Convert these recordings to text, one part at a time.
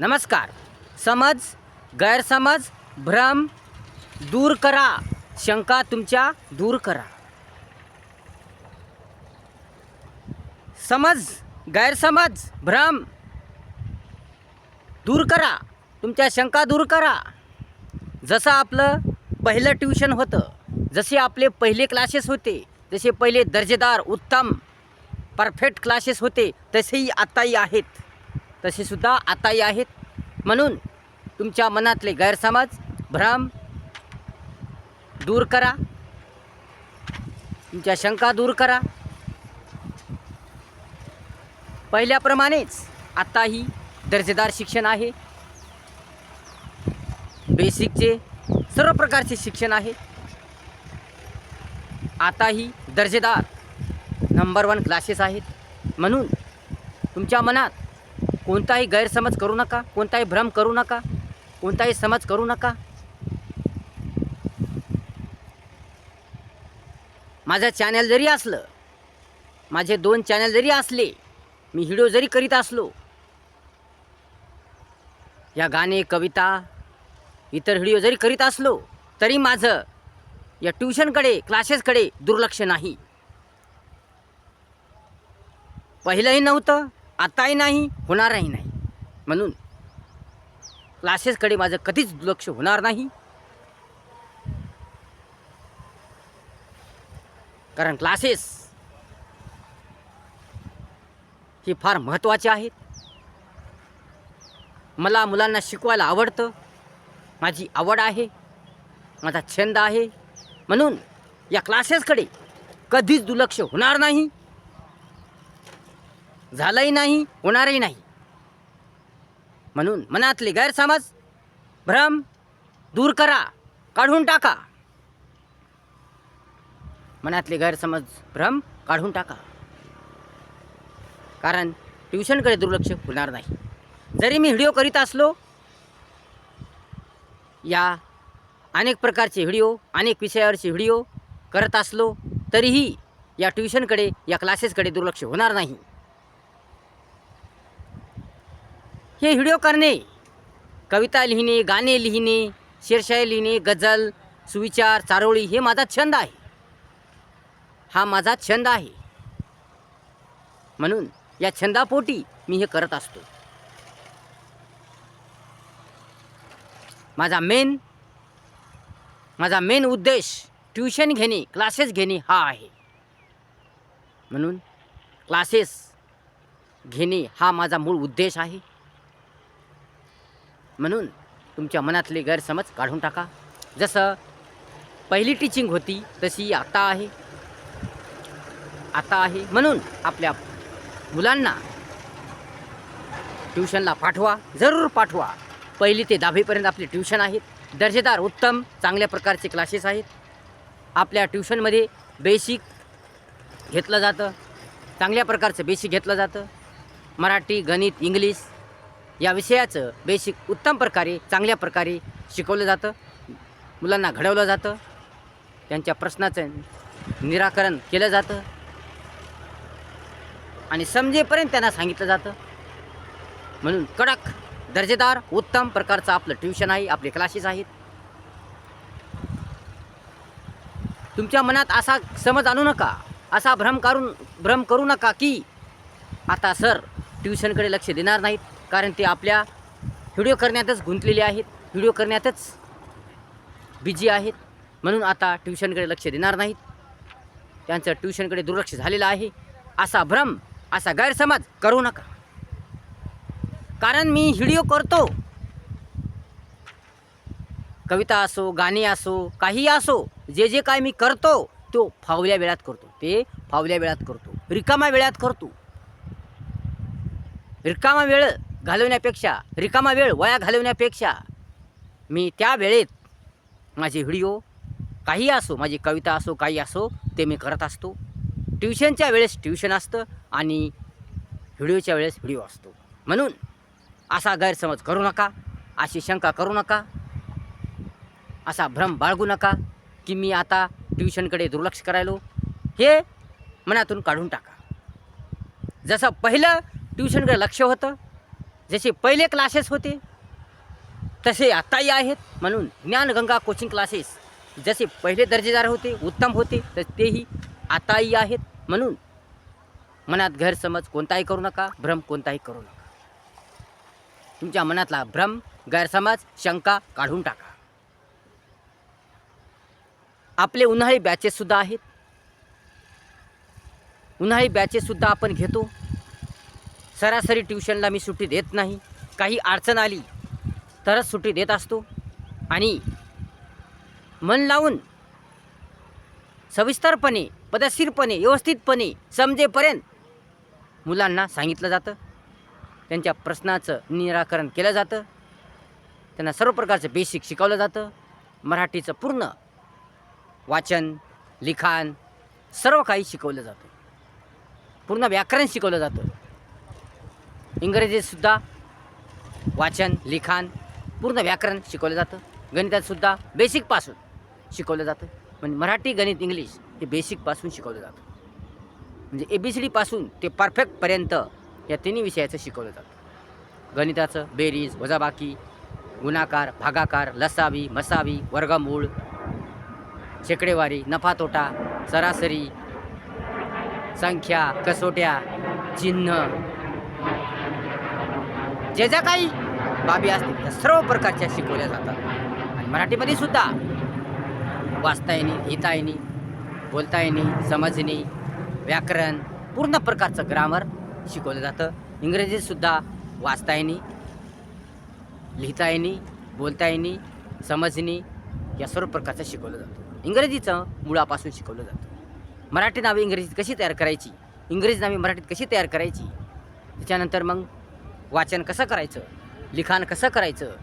नमस्कार. समज गैरसमज भ्रम दूर करा. शंका तुमच्या दूर करा. समज गैरसमज भ्रम दूर करा. तुमच्या शंका दूर करा. जसं आपलं पहिलं ट्युशन होतं जसे आपले पहिले क्लासेस होते जसे पहिले दर्जेदार उत्तम परफेक्ट क्लासेस होते तसेही आत्ताही आहेत. तसेसुद्धा आताही आहेत. म्हणून तुमच्या मनातले गैरसमज भ्रम दूर करा. तुमच्या शंका दूर करा. पहिल्याप्रमाणेच आत्ताही दर्जेदार शिक्षण आहे. बेसिकचे सर्व प्रकारचे शिक्षण आहे. आताही दर्जेदार नंबर वन क्लासेस आहेत. म्हणून तुमच्या मनात कोणताही गैरसमज करू नका कोणताही भ्रम करू नका कोणताही समज करू नका. माझं चॅनल जरी असलं माझे दोन चॅनल जरी असले मी व्हिडिओ जरी करीत असलो या गाणे कविता इतर व्हिडिओ जरी करीत असलो तरी माझं या ट्युशनकडे क्लासेसकडे दुर्लक्ष नाही. पहिलंही नव्हतं आताही नाही होणारही नाही. म्हणून क्लासेसकडे माझं कधीच दुर्लक्ष होणार नाही. कारण क्लासेस हे फार महत्त्वाचे आहेत. मला मुलांना शिकवायला आवडतं. माझी आवड आहे. माझा छंद आहे. म्हणून या क्लासेसकडे कधीच दुर्लक्ष होणार नाही. झालंही नाही होणारही नाही. म्हणून मनातले गैरसमज भ्रम दूर करा काढून टाका. मनातले गैरसमज भ्रम काढून टाका. कारण ट्युशनकडे दुर्लक्ष होणार नाही. जरी मी व्हिडिओ करीत असलो या अनेक प्रकारचे व्हिडिओ अनेक विषयावरचे व्हिडिओ करत असलो तरीही या ट्युशनकडे या क्लासेसकडे दुर्लक्ष होणार नाही. हे व्हिडिओ करणे. कविता लिहिणे गाणे लिहिणे शेरशाही लिहिणे गझल सुविचार चारोळी हे माझा छंद आहे. हा माझा छंद आहे. म्हणून या छंदापोटी मी हे करत असतो. माझा मेन माझा मेन उद्देश ट्युशन घेणे क्लासेस घेणे हा आहे. म्हणून क्लासेस घेणे हा माझा मूळ उद्देश आहे. म्हणून तुमच्या मनातले गैरसमज काढून टाका. जसं पहिली टीचिंग होती तशी आता आहे. आता आहे म्हणून आपल्या मुलांना ट्युशनला पाठवा जरूर पाठवा. पहिली ते दहावीपर्यंत आपली ट्युशन आहेत. दर्जेदार उत्तम चांगल्या प्रकारचे क्लासेस आहेत. आपल्या ट्युशनमध्ये बेसिक घेतलं जातं. चांगल्या प्रकारचं बेसिक घेतलं जातं. मराठी गणित इंग्लिश या विषयाचं बेसिक उत्तम प्रकारे चांगल्या प्रकारे शिकवलं जातं. मुलांना घडवलं जातं. त्यांच्या प्रश्नाचं निराकरण केलं जातं. आणि समजेपर्यंत त्यांना सांगितलं जातं. म्हणून कडक दर्जेदार उत्तम प्रकारचं आपलं ट्युशन आहे आपले क्लासेस आहेत. तुमच्या मनात असा समज आणू नका असा भ्रम करून भ्रम करू नका की आता सर ट्युशनकडे लक्ष देणार नाहीत. कारण ते आपल्या व्हिडिओ करण्यातच गुंतलेले आहेत व्हिडिओ करण्यातच बिझी आहेत. म्हणून आता ट्युशनकडे लक्ष देणार नाहीत. त्यांचं ट्युशनकडे दुर्लक्ष झालेलं आहे. असा भ्रम असा गैरसमज करू नका. कारण मी व्हिडिओ करतो. कविता असो गाणी असो काही असो जे जे काय मी करतो तो फावल्या वेळात करतो. ते फावल्या वेळात करतो. रिकामा वेळात करतो. रिकामा वेळ घालवण्यापेक्षा रिकामा वेळ वया घालवण्यापेक्षा मी त्या वेळेत माझे व्हिडिओ काही असो माझी कविता असो काही असो ते मी करत असतो. ट्युशनच्या वेळेस ट्युशन असतं आणि व्हिडिओच्या वेळेस व्हिडिओ असतो. म्हणून असा गैरसमज करू नका अशी शंका करू नका असा भ्रम बाळगू नका की मी आता ट्युशनकडे दुर्लक्ष करायलो. हे मनातून काढून टाका. जसं पहिलं ट्युशनकडे लक्ष होतं जसे पहिले क्लासेस होते तसे आत्ताही आहेत. म्हणून ज्ञानगंगा कोचिंग क्लासेस जसे पहिले दर्जेदार होते उत्तम होते तर तेही आताही आहेत. म्हणून मनात गैरसमज कोणताही करू नका भ्रम कोणताही करू नका. तुमच्या मनातला भ्रम गैरसमज शंका काढून टाका. आपले उन्हाळी बॅचेससुद्धा आहेत. उन्हाळी बॅचेससुद्धा आपण घेतो. सरासरी ट्युशनला मी सुट्टी देत नाही. काही अडचण आली तरच सुट्टी देत असतो. आणि मन लावून सविस्तरपणे पदशीरपणे व्यवस्थितपणे समजेपर्यंत मुलांना सांगितलं जातं. त्यांच्या प्रश्नाचं निराकरण केलं जातं. त्यांना सर्व प्रकारचं बेसिक शिकवलं जातं. मराठीचं पूर्ण वाचन लिखाण सर्व काही शिकवलं जातं. पूर्ण व्याकरण शिकवलं जातं. इंग्रजीतसुद्धा वाचन लिखाण पूर्ण व्याकरण शिकवलं जातं. गणितातसुद्धा बेसिकपासून शिकवलं जातं. म्हणजे मराठी गणित इंग्लिश हे बेसिकपासून शिकवलं जातं. म्हणजे ए बी सी डीपासून ते परफेक्टपर्यंत या तिन्ही विषयाचं शिकवलं जातं. गणिताचं बेरीज वजाबाकी गुणाकार भागाकार लसावी मसावी वर्गमूळ शेकडेवारी नफातोटा सरासरी संख्या कसोट्या चिन्ह जे ज्या काही बाबी असतील त्या सर्व प्रकारच्या शिकवल्या जातात. आणि मराठीमध्ये सुद्धा वाचता येणे लिहिता येणे बोलता येणे समजणे व्याकरण पूर्ण प्रकारचं ग्रामर शिकवलं जातं. इंग्रजीतसुद्धा वाचता येणे लिहिता येणे बोलता येणे समजणे या सर्व प्रकारचं शिकवलं जातं. इंग्रजीचं मुळापासून शिकवलं जातं. मराठी नावे इंग्रजीत कशी तयार करायची? इंग्रजी नावे मराठीत कशी तयार करायची? त्याच्यानंतर मग वाचन कसं करायचं? लिखाण कसं करायचं?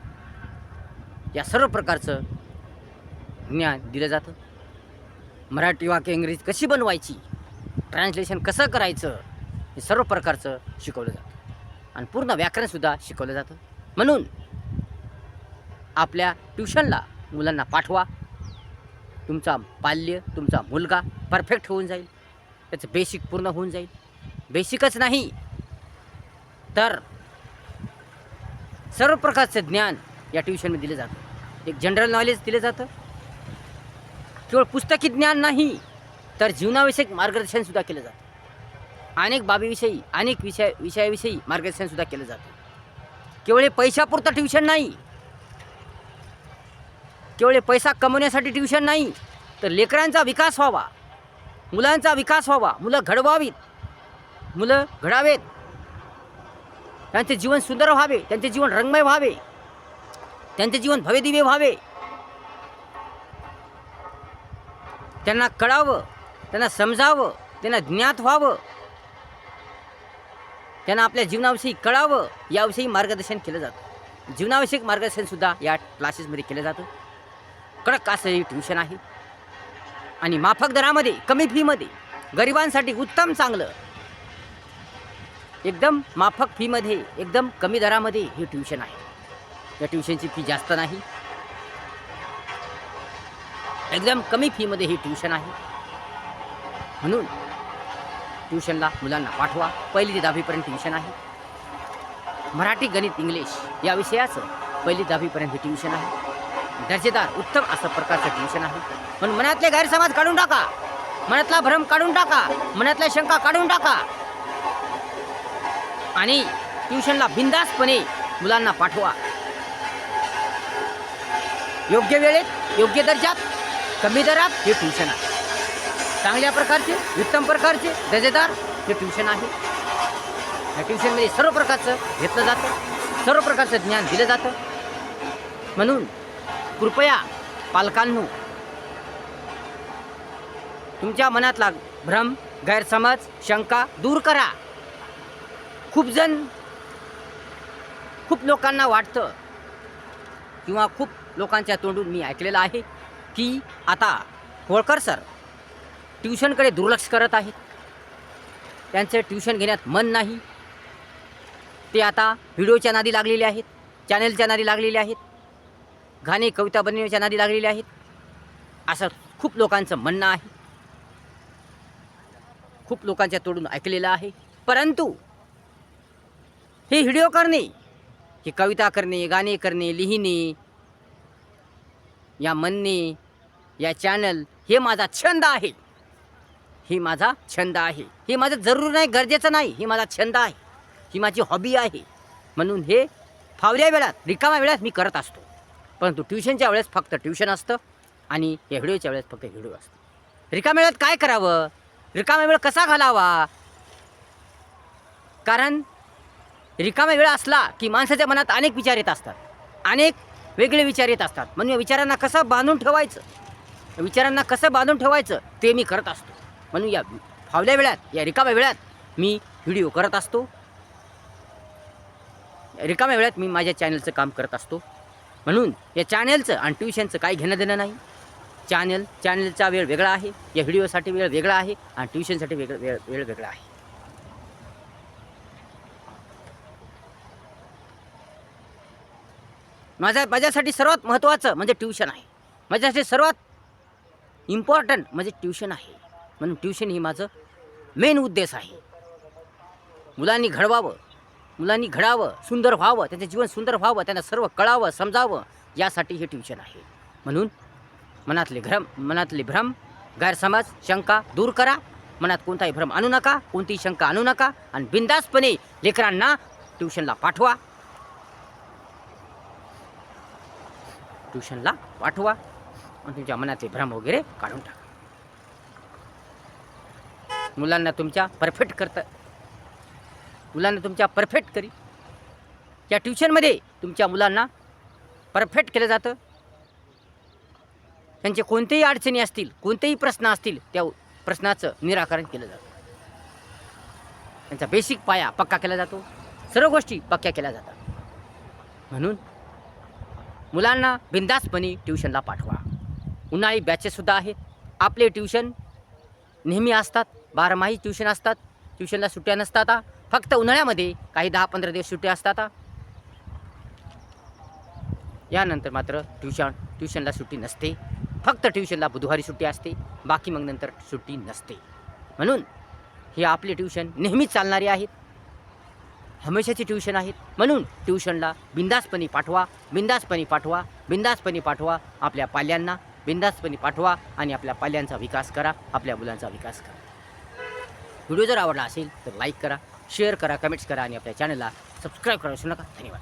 या सर्व प्रकारचं ज्ञान दिलं जातं. मराठी वाक्य इंग्रजीत कशी बनवायची? ट्रान्सलेशन कसं करायचं? हे सर्व प्रकारचं शिकवलं जातं. आणि पूर्ण व्याकरणसुद्धा शिकवलं जातं. म्हणून आपल्या ट्युशनला मुलांना पाठवा. तुमचा बाल्य तुमचा मुलगा परफेक्ट होऊन जाईल. त्याचं बेसिक पूर्ण होऊन जाईल. बेसिकच नाही. तर सर्व प्रकारचं ज्ञान या ट्युशनमध्ये दिलं जातं. एक जनरल नॉलेज दिलं जातं. केवळ पुस्तकी ज्ञान नाही तर जीवनाविषयक मार्गदर्शनसुद्धा केलं जातं. अनेक बाबीविषयी अनेक विषय विषयाविषयी मार्गदर्शनसुद्धा केलं जातं. केवळ हे पैशापुरतं ट्युशन नाही केवळ पैसा कमवण्यासाठी ट्युशन नाही तर लेकरांचा विकास व्हावा मुलांचा विकास व्हावा मुलं घडवावीत मुलं घडावेत. त्यांचे जीवन सुंदर व्हावे त्यांचे जीवन रंगमय व्हावे त्यांचे जीवन भवेदिवे व्हावे. त्यांना कळावं त्यांना समजावं त्यांना ज्ञात व्हावं. त्यांना आपल्या जीवनाविषयी कळावं याविषयी मार्गदर्शन केलं जातं. जीवनाविषयक मार्गदर्शनसुद्धा या क्लासेसमध्ये केलं जातं. कडक असं ट्युशन आहे. आणि माफक दरामध्ये कमी फीमध्ये गरिबांसाठी उत्तम चांगलं एकदम माफक फीमध्ये एकदम कमी दरामध्ये हे ट्युशन आहे. या ट्युशनची फी जास्त नाही. एकदम कमी फीमध्ये हे ट्युशन आहे. म्हणून ट्युशनला मुलांना पाठवा. पहिली ते दहावीपर्यंत ट्युशन आहे. मराठी गणित इंग्लिश या विषयाचं पहिली दहावीपर्यंत हे ट्युशन आहे. दर्जेदार उत्तम असं प्रकारचं ट्युशन आहे. पण मनातले गैरसमज काढून टाका. मनातला भ्रम काढून टाका. मनातल्या शंका काढून टाका. आणि ट्युशनला बिंदासपणे मुलांना पाठवा. योग्य वेळेत योग्य दर्जात कमी दरात हे ट्युशन आहे. चांगल्या प्रकारचे उत्तम प्रकारचे दर्जेदार हे ट्युशन आहे. या ट्युशनमध्ये सर्व प्रकारचं घेतलं जातं सर्व प्रकारचं ज्ञान दिलं जातं. म्हणून कृपया पालकांनो तुमच्या मनातला भ्रम गैरसमज शंका दूर करा. खूप जण खूप लोकांना वाटतं किंवा खूप लोकांच्या तोंडून मी ऐकलेलं आहे की आता होळकर सर ट्युशनकडे दुर्लक्ष करत आहेत. त्यांचं ट्युशन घेण्यात मन नाही. ते आता व्हिडिओच्या नादी लागलेले आहेत चॅनलच्या नादी लागलेले आहेत गाणे कविता बनवण्याच्या नादी लागलेले आहेत. असं खूप लोकांचं म्हणणं आहे. खूप लोकांच्या तोडून ऐकलेलं आहे. परंतु हे व्हिडिओ करणे ही कविता करणे गाणे करणे लिहिणे या म्हणणे या चॅनल हे माझा छंद आहे. ही माझा छंद आहे. हे माझं जरूर नाही गरजेचं नाही ही माझा छंद आहे. ही माझी हॉबी आहे. म्हणून हे फावल्या वेळात रिकाम्या वेळात मी करत असतो. परंतु ट्युशनच्या वेळेस फक्त ट्युशन असतं आणि या व्हिडिओच्या वेळेस फक्त व्हिडिओ असतो. रिकाम्या वेळात काय करावं? रिकामा वेळ कसा घालावा? कारण रिकामा वेळ असला की माणसाच्या मनात अनेक विचार येत असतात. अनेक वेगळे विचार येत असतात. म्हणून या विचारांना कसं बांधून ठेवायचं? विचारांना कसं बांधून ठेवायचं? ते मी करत असतो. म्हणून या फावल्या वेळात या रिकाम्या वेळात मी व्हिडिओ करत असतो. रिकाम्या वेळात मी माझ्या चॅनलचं काम करत असतो. म्हणून या चॅनलचं आणि ट्युशनचं काही घेणं देणं नाही. चॅनल चॅनलचा वेळ वेगळा आहे. या व्हिडिओसाठी वेळ वेगळा आहे आणि ट्युशनसाठी वेगळं वेळ वेळ वेगळा आहे. माझ्या माझ्यासाठी सर्वात महत्त्वाचं म्हणजे ट्युशन आहे. माझ्यासाठी सर्वात इम्पॉर्टंट म्हणजे ट्युशन आहे. म्हणून ट्युशन ही माझं मेन उद्देश आहे. मुलांनी घडवावं मुलांनी घडावं सुंदर व्हावं त्यांचं जीवन सुंदर व्हावं त्यांना सर्व कळावं समजावं यासाठी हे ट्युशन आहे. म्हणून मनातले भ्रम मनातले भ्रम गैरसमज शंका दूर करा. मनात कोणताही भ्रम आणू नका कोणतीही शंका आणू नका. आणि बिंदासपणे लेकरांना ट्युशनला पाठवा. ट्युशनला पाठवा आणि तुमच्या मनातले भ्रम वगैरे काढून टाका. मुलांना तुमच्या परफेक्ट करतं मुलांना तुमच्या परफेक्ट करी. या ट्युशनमध्ये तुमच्या मुलांना परफेक्ट केलं जातं. त्यांचे कोणतेही अडचणी असतील कोणतेही प्रश्न असतील त्या प्रश्नाचं निराकरण केलं जातं. त्यांचा बेसिक पाया पक्का केला जातो. सर्व गोष्टी पक्क्या केल्या जातात. म्हणून मुलांना बिंदासपणे ट्युशनला पाठवा. उन्हाळी बॅचेससुद्धा आहेत. आपले ट्युशन नेहमी असतात. बारमाही ट्युशन असतात. ट्युशनला सुट्ट्या नसतात. फक्त उन्हाळ्यामध्ये काही दहा पंधरा दिवस सुट्ट्या असतात. यानंतर मात्र ट्युशन ट्युशनला सुट्टी नसते. फक्त ट्युशनला बुधवारी सुट्टी असते. बाकी मग नंतर सुट्टी नसते. म्हणून हे आपले ट्युशन नेहमीच चालणारे आहेत. हमेशाची ट्युशन आहेत. म्हणून ट्युशनला बिंदासपणे पाठवा बिंदासपणे पाठवा बिंदासपणे पाठवा आपल्या पाल्यांना बिंदासपणे पाठवा आणि आपल्या पाल्यांचा विकास करा आपल्या मुलांचा विकास करा. व्हिडिओ जर आवडला असेल तर लाईक करा शेअर करा कमेंट्स करा आणि आपल्या चॅनलला सबस्क्राईब करा विसरू नका. धन्यवाद.